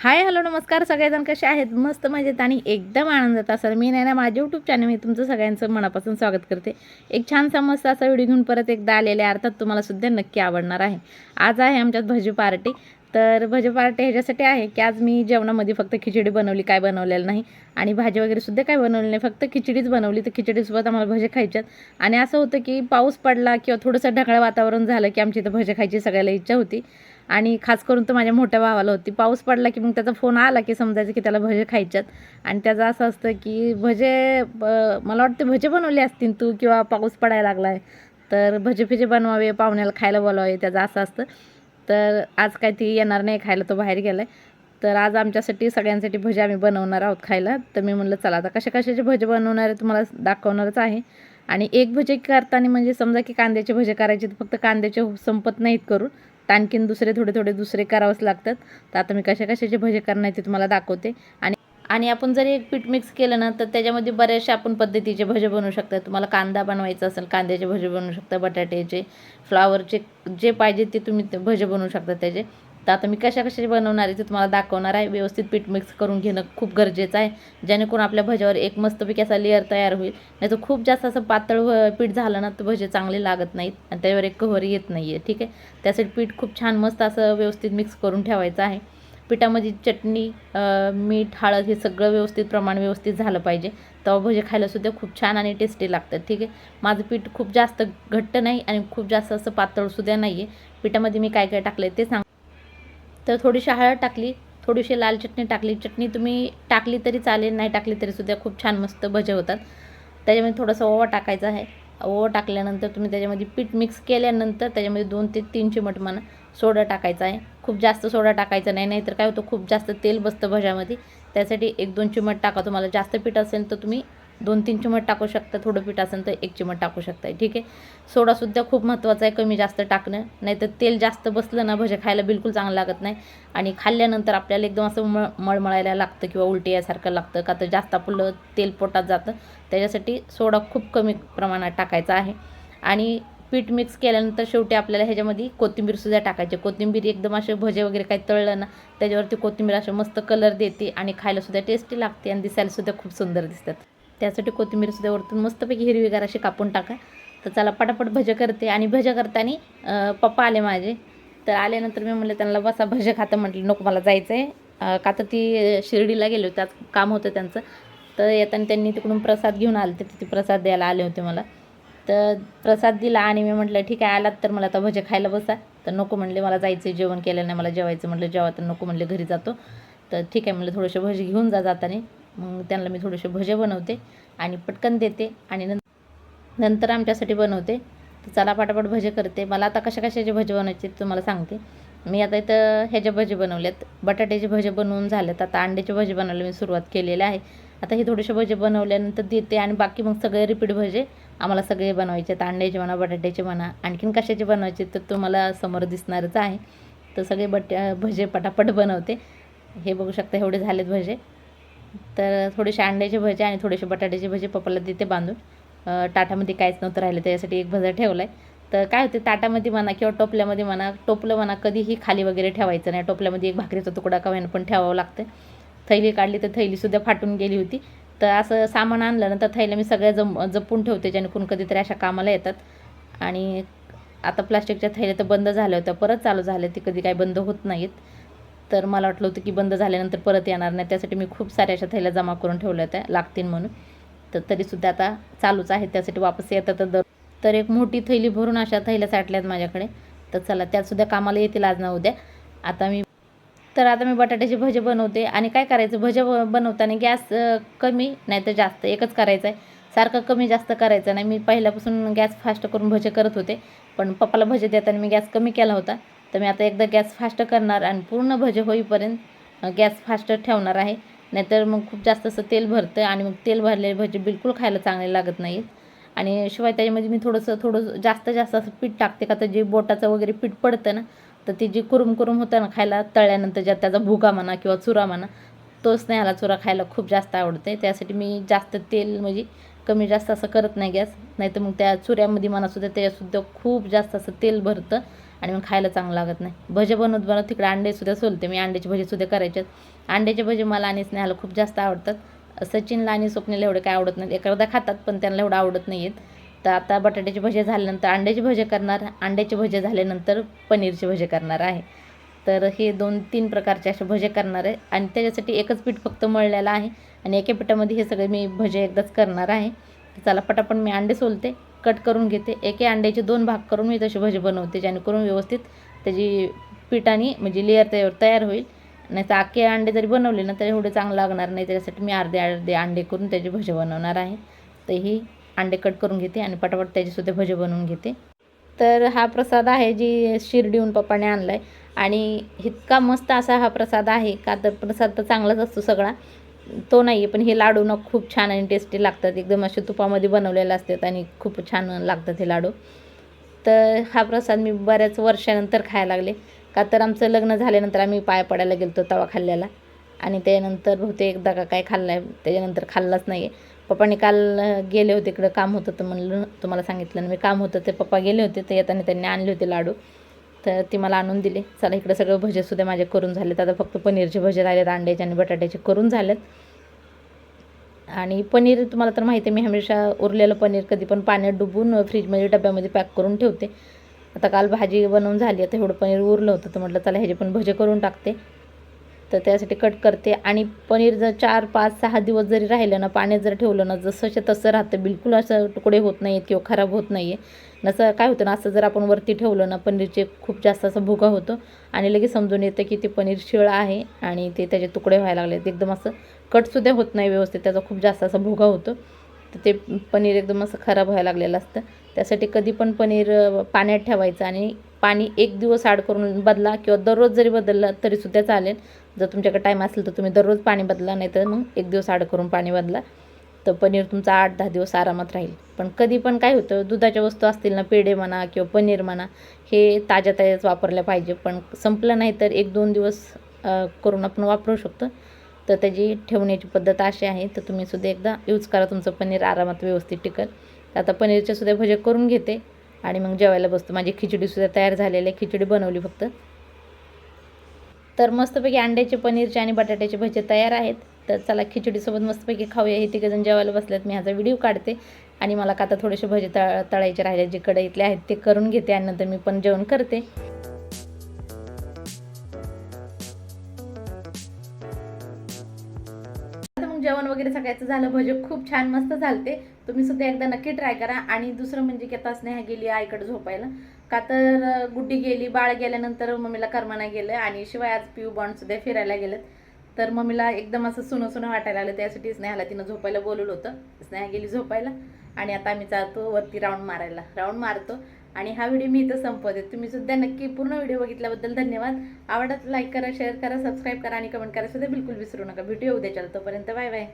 Hi hello नमस्कार. सगळेजण कसे आहेत? मस्त मजेत आणि एकदम आनंदात असाल. मी नाही ना माझ्या यूट्यूब चॅनल मी तुमचं सगळ्यांचं मनापासून स्वागत करते. एक छानसा मस्त असा व्हिडिओ घेऊन परत एकदा आलेले आहे. अर्थात तुम्हाला सुद्धा नक्की आवडणार आहे. आज आहे आमच्यात भजी पार्टी. तर भजी पार्टी ह्याच्यासाठी आहे की आज मी जेवणामध्ये फक्त खिचडी बनवली काय बनवलेलं नाही. आणि भाजी वगैरे सुद्धा काय बनवली नाही. फक्त खिचडीच बनवली. तर खिचडीसोबत आम्हाला भजे खायच्यात आणि असं होतं की पाऊस पडला किंवा थोडंसं ढगाळ वातावरण झालं की आमची इथं भजे खायची सगळ्याला इच्छा होती. आणि खास करून तर माझ्या मोठ्या भावाला होती. पाऊस पडला की मग त्याचा फोन आला की समजायचं की त्याला भजे खायच्यात. आणि त्याचं असं असतं की भजे ब- मला वाटते भजे बनवले असतील तू किंवा पाऊस पडायला लागला आहे तर भजे फिजे बनवावे पाहुण्याला खायला बोलावे त्याचं असं असतं. तर आज काय ती येणार नाही खायला तो बाहेर गेला आहे तर आज आमच्यासाठी सगळ्यांसाठी भजे आम्ही बनवणार आहोत खायला. तर मी म्हणलं चला आता कशा कशाचे भजे बनवणार आहे तुम्हाला दाखवणारच आहे. आणि एक भजे करताना म्हणजे समजा की कांद्याचे भजे करायचे तर फक्त कांद्याचे संपत नाहीत करून. तर आणखीन दुसरे थोडे थोडे दुसरे करावंच लागतात. तर आता मी कशा कशाचे भजे करणार ते तुम्हाला दाखवते. आणि आणि आपण जर एक पीठ मिक्स केलं ना तर त्याच्यामध्ये बऱ्याचशा आपण पद्धतीचे भजे बनवू शकता तुम्हाला कांदा बनवायचा असेल कांद्याचे भजे बनवू शकता बटाट्याचे फ्लावरचे जे पाहिजे ते तुम्ही भजे बनवू शकता त्याचे. तर आता मी कशा कशाचे बनवणार आहे ते तुम्हाला दाखवणार आहे. व्यवस्थित पीठ मिक्स करून घेणं खूप गरजेचं आहे. जेणेकरून आपल्या भज्यावर एक मस्तपैकी असा लेअर तयार होईल. नाही तर खूप जास्त असं पातळ व- पीठ झालं ना तर भजे चांगले लागत नाहीत आणि त्यावर एक कव्हर येत नाही आहे ठीक आहे? त्यासाठी पीठ खूप छान मस्त असं व्यवस्थित मिक्स करून ठेवायचं आहे. पिठामध्ये चटणी मीठ हळद हे सगळं व्यवस्थित प्रमाण व्यवस्थित झालं पाहिजे. तेव्हा भजे खायला सुद्धा खूप छान आणि टेस्टी लागतात. ठीक आहे? माझं पीठ खूप जास्त घट्ट नाही आणि खूप जास्त असं पातळसुद्धा नाही आहे पिठामध्ये मी काय काय टाकलं आहे ते सांग तर थोडीशी हळद टाकली थोडीशी लाल चटणी टाकली. चटणी तुम्ही टाकली तरी चालेल नाही टाकली तरी सुद्धा खूप छान मस्त भजे होतात. त्याच्यामध्ये थोडासा ओवा टाकायचा आहे. ओवा टाकल्यानंतर तुम्ही त्याच्यामध्ये पीठ मिक्स केल्यानंतर त्याच्यामध्ये दोन ते तीन चिमट म्हणा सोडा टाकायचा आहे. खूप जास्त सोडा टाकायचा नाही नाहीतर काय होतं खूप जास्त तेल बसतं भज्यामध्ये. त्यासाठी एक दोन चिमट टाका. तुम्हाला जास्त पीठ असेल तर तुम्ही दोन तीन चिमट टाकू शकता थोडं पीठ असेल तर एक चिमट टाकू शकता ठीक आहे? सोडासुद्धा खूप महत्त्वाचा आहे कमी जास्त टाकणं नाहीतर तेल जास्त बसलं ना भजे खायला बिलकुल चांगलं लागत नाही. आणि खाल्ल्यानंतर आपल्याला एकदम असं मळ मळमळायला लागतं किंवा उलटी यासारखं लागतं का तर जास्त आपलं तेल पोटात जातं. त्याच्यासाठी सोडा खूप कमी प्रमाणात टाकायचा आहे. आणि पीठ मिक्स केल्यानंतर शेवटी आपल्याला ह्याच्यामध्ये कोथिंबीरसुद्धा टाकायची. कोथिंबीर एकदम असे भजे वगैरे काही तळलं ना त्याच्यावरती कोथिंबीर असं मस्त कलर देते आणि खायलासुद्धा टेस्टी लागते आणि दिसायलासुद्धा खूप सुंदर दिसतात. त्यासाठी कोथिंबीरसुद्धा वरतून मस्तपैकी हिरवीगार अशी कापून टाका. तर चला पटापट भजे करते आणि भजे करताना पप्पा आले माझे. तर आल्यानंतर मी म्हणलं त्यांना बसा भजे खातं म्हटलं नको मला जायचं आहे का तर ती शिर्डीला गेले होते आज काम होतं त्यांचं. तर येताना त्यांनी तिकडून प्रसाद घेऊन आले ते तिथे प्रसाद द्यायला आले होते मला. तर प्रसाद दिला आणि मी म्हटलं ठीक आहे आलात तर मला आता भजे खायला बसा. तर नको म्हणले मला जायचं जेवण केलं नाही मला जेवायचं. म्हटलं जेवा तर नको म्हणले घरी जातो. तर ठीक आहे म्हणलं थोडेसे भजे घेऊन जा जाताना. मग त्यांना मी थोडेसे भजे बनवते आणि पटकन देते आणि नं नंतर आमच्यासाठी बनवते. तर चला पटापट भजे करते. मला आता कशा कशाचे भजे बनवायचे तुम्हाला सांगते. मी आता इथं ह्याचे भजे बनवलेत बटाट्याचे भजे बनवून झालेत. आता अंड्याचे भजे बनवले मी सुरुवात केलेली आहे. आता हे थोडेसे भजे बनवल्यानंतर देते आणि बाकी मग सगळे रिपीट भजे आम्हाला सगळे बनवायचे आहेत. अंड्याचे म्हणा बटाट्याचे म्हणा आणखीन कशाचे बनवायचे तर तुम्हाला समोर दिसणारच आहे. तर सगळे बट भजे पटापट बनवते. हे बघू शकता एवढे झालेत भजे. तर थोडेसे अंड्याचे भजे आणि थोडेसे बटाट्याचे भजे पप्पाला देते बांधून. ताटामध्ये काहीच नव्हतं राहिलं त्याच्यासाठी एक भजा ठेवला आहे तर काय होते ताटामध्ये म्हणा किंवा टोपल्यामध्ये म्हणा टोपलं म्हणा कधीही खाली वगैरे ठेवायचं नाही. टोपल्यामध्ये एक भाकरीचा तुकडा का होईना पण ठेवावं लागतं. थैली काढली तर थैलीसुद्धा फाटून गेली होती. तर असं सामान आणलं नंतर थैल्या मी सगळ्या जम जपून ठेवते जेणेकरून कधीतरी अशा कामाला येतात. आणि आता प्लास्टिकच्या थैल्या तर बंद झाल्या होत्या परत चालू झाल्या ते कधी काही बंद होत नाहीत. तर मला वाटलं होतं की बंद झाल्यानंतर परत येणार नाही. त्यासाठी मी खूप साऱ्या अशा थैल्या जमा करून ठेवल्या होत्या लागतील म्हणून. तर तरीसुद्धा आता चालूच आहे त्यासाठी वापस येतात तर दर. तर एक मोठी थैली भरून अशा थैल्या साठल्यात माझ्याकडे. तर चला त्यातसुद्धा कामाला येतील आज ना उद्या. आता मी तर आता मी बटाट्याचे भजे बनवते. आणि काय करायचं भजे बनवताना गॅस कमी नाही तर जास्त एकच करायचं आहे. सारखं कमी जास्त करायचं नाही. मी पहिल्यापासून गॅस फास्ट करून भजे करत होते. पण पप्पाला भजे देताना मी गॅस कमी केला होता. तर मी आता एकदा गॅस फास्ट करणार आणि पूर्ण भजे होईपर्यंत गॅस फास्ट ठेवणार आहे. नाहीतर मग खूप जास्त असं तेल भरतं आणि मग तेल भरलेले भजे बिलकुल खायला चांगले लागत नाहीत. आणि शिवाय त्याच्यामध्ये मी थोडंसं थोडं जास्त जास्त असं पीठ टाकते का तर जे बोटाचं वगैरे पीठ पडतं ना तर ते जे कुरुम कुरुम होतं ना खायला तळल्यानंतर ज्या त्याचा भुगा म्हणा किंवा चुरा म्हणा तोच नाही आला. चुरा खायला खूप जास्त आवडते त्यासाठी मी जास्त तेल म्हणजे कमी जास्त असं करत नाही गॅस. नाही तर मग त्या चुऱ्यामध्ये मनासुद्धा त्याच्यासुद्धा खूप जास्त असं तेल भरतं. आणि मग खायला चांगलं लागत नाही. भजे बनवत बनवत तिकडे अंडेसुद्धा सोलते मी. अंड्याचे भजेसुद्धा करायचे अंड्याचे भजे मला आणि स्नेहाला खूप जास्त आवडतात. सचिनला आणि स्वप्नीला एवढे काय आवडत नाहीत एकदा खातात पण त्यांना एवढं आवडत नाही आहेत तर आता बटाट्याचे भजे झाल्यानंतर अंड्याचे भजे करणार. अंड्याचे भजे झाल्यानंतर पनीरचे भजे करणार आहे. तर हे दोन तीन प्रकारचे असे भजे करणार आहे. आणि त्याच्यासाठी एकच पीठ फक्त मळलेलं आहे. आणि एका पिठामध्ये हे सगळे मी भजे एकदाच करणार आहे. चला पटापट मी अंडे सोलते. कट करून घेते. एके अंड्याचे दोन भाग करून मी तसे भजे बनवते जेणेकरून व्यवस्थित त्याची पिठाने म्हणजे लेअर तयार तयार होईल. नाही तर अख्खे अंडे जरी बनवले ना तरी एवढे चांगलं लागणार नाही. त्याच्यासाठी मी अर्धे अर्धे अंडे करून त्याचे भजे बनवणार आहे. तर ही अंडे कट करून घेते आणि पटापट त्याचेसुद्धा भजे बनवून घेते. तर हा प्रसाद आहे जी शिर्डीहून पप्पाने आणला आहे आणि इतका मस्त असा हा प्रसाद आहे का तर प्रसाद तर चांगलाच असतो सगळा. तो नाही आहे पण हे लाडू ना खूप छान आणि टेस्टी लागतात. एकदम असे तुपामध्ये बनवलेले असतात आणि खूप छान लागतात हे लाडू. तर हा प्रसाद मी बऱ्याच वर्षानंतर खायला लागले. का तर आमचं लग्न झाल्यानंतर आम्ही पाय पडायला गेलो तवा खाल्ल्याला. आणि त्यानंतर बहुतेक एकदा का काय खाल्ला आहे त्याच्यानंतर खाल्लाच नाही आहे पप्पाने काल गेले होते इकडं काम होतं तर म्हणलं तुम्हाला सांगितलं मी काम होतं ते पप्पा गेले होते तर येताना त्यांनी आणले होते लाडू. तर ती मला आणून दिले. चला इकडं सगळं भजेसुद्धा माझे करून झालेत. आता फक्त पनीरचे भजे राहिलेत अंड्याचे आणि बटाट्याचे करून झालेत. आणि पनीर तुम्हाला तर माहिती आहे मी हमेशा उरलेलं पनीर कधी पण पाण्यात डुबून फ्रीजमध्ये डब्यामध्ये पॅक करून ठेवते. आता काल भाजी बनवून झाली आता एवढं पनीर उरलं होतं तर म्हटलं चला ह्याचे पण भजे करून टाकते. तर त्यासाठी कट करते. आणि पनीर जर चार पाच सहा दिवस जरी राहिलं ना पाण्यात जर ठेवलं ना जसंच्या तसं राहतं. बिलकुल असं तुकडे होत नाही आहेत किंवा खराब होत नाही आहे नसं काय होतं ना असं जर आपण वरती ठेवलं ना पनीरचे खूप जास्त असं भुगा होतो. आणि लगेच समजून येतं की ते पनीर शिळं आहे आणि ते त्याचे तुकडे व्हायला लागले. एकदम असं कटसुद्धा होत नाही व्यवस्थित. त्याचा खूप जास्त असा भुगा होतो. तर ते पनीर एकदम असं खराब व्हायला लागलेलं असतं. त्यासाठी कधी पण पनीर पाण्यात ठेवायचं आणि पाणी एक दिवस आड करून बदला किंवा दररोज जरी बदललं तरीसुद्धा चालेल. जर तुमच्याकडे टाईम असेल तर तुम्ही दररोज पाणी बदला नाही तर मग एक दिवस आड करून पाणी बदला. तर पनीर तुमचा आठ दहा दिवस आरामात राहील. पण कधी पण काय होतं दुधाच्या वस्तू असतील ना पेढे म्हणा किंवा पनीर म्हणा हे ताज्या ताज्याच वापरल्या पाहिजे. पण संपलं नाही तर एक दोन दिवस करून आपण वापरू शकतो. तर त्याची ठेवण्याची पद्धत अशी आहे तर तुम्ही सुद्धा एकदा यूज करा तुमचं पनीर आरामात व्यवस्थित टिकल. आता पनीरचे सुद्धा भजे करून घेते. आणि मग जेवायला बसतो. माझी खिचडीसुद्धा तयार झालेली आहे. खिचडी बनवली फक्त. तर मस्तपैकी अंड्याचे पनीरचे आणि बटाट्याचे भजे तयार आहेत. तर चला खिचडीसोबत मस्तपैकी खाऊया. हे तिघजण जेवायला बसल्यात मी ह्याचा व्हिडिओ काढते आणि मला का आता थोडेसे भजे तळ तळायचे राहिले जे कढईतले आहेत ते करून घेते आणि नंतर मी पण जेवण करते. जेवण वगैरे सगळ्याचं झालं भजे खूप छान मस्त झालते. तुम्ही सुद्धा एकदा नक्की ट्राय करा. आणि दुसरं म्हणजे की आता स्नेहा गेली आईकडे झोपायला. का तर गुड्डी गेली बाळ गेल्यानंतर मम्मीला करमाना गेलं आणि शिवाय आज पिऊ बॉन्ड सुद्धा फिरायला गेलं तर मम्मीला एकदम असं सुनं सुनं वाटायला आलं त्यासाठी स्नेहाला तिनं झोपायला बोलवलं होतं. स्नेहा गेली झोपायला. आणि आता आम्ही जातो वरती राऊंड मारायला. राऊंड मारतो. आणि हा व्हिडिओ मी इथं संपवते. तुम्ही सुद्धा नक्की पूर्ण व्हिडिओ बघितल्याबद्दल धन्यवाद. आवडत लाईक करा शेअर करा सबस्क्राईब करा आणि कमेंट करा सुद्धा बिलकुल विसरू नका. भेटूया उद्याच्या तोपर्यंत बाय बाय.